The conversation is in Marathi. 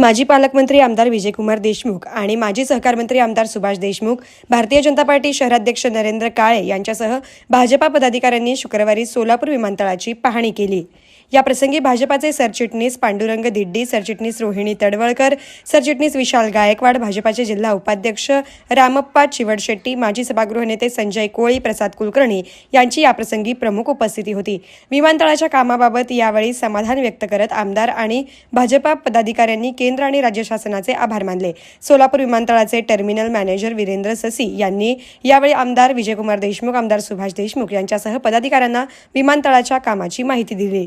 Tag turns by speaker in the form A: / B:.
A: माजी पालकमंत्री आमदार विजयकुमार देशमुख आणि माजी सहकार मंत्री आमदार सुभाष देशमुख भारतीय जनता पार्टी शहराध्यक्ष नरेंद्र काळे यांच्यासह भाजपा पदाधिकाऱ्यांनी शुक्रवारी सोलापूर विमानतळाची पाहणी केली. या प्रसंगी भाजपाचे सरचिटणीस पांडुरंग दिड्डी सरचिटणीस रोहिणी तडवळकर सरचिटणीस विशाल गायकवाड भाजपाचे जिल्हा उपाध्यक्ष रामप्पा चिवडशेट्टी माजी सभागृह नेते संजय कोळी प्रसाद कुलकर्णी यांची याप्रसंगी प्रमुख उपस्थिती होती. विमानतळाच्या कामाबाबत यावेळी समाधान व्यक्त करत आमदार आणि भाजपा पदाधिकाऱ्यांनी केंद्र आणि राज्य शासनाचे आभार मानले. सोलापूर विमानतळाचे टर्मिनल मॅनेजर वीरेंद्र ससी यांनी यावेळी आमदार विजयकुमार देशमुख आमदार सुभाष देशमुख यांच्यासह पदाधिकाऱ्यांना विमानतळाच्या कामाची माहिती दिली.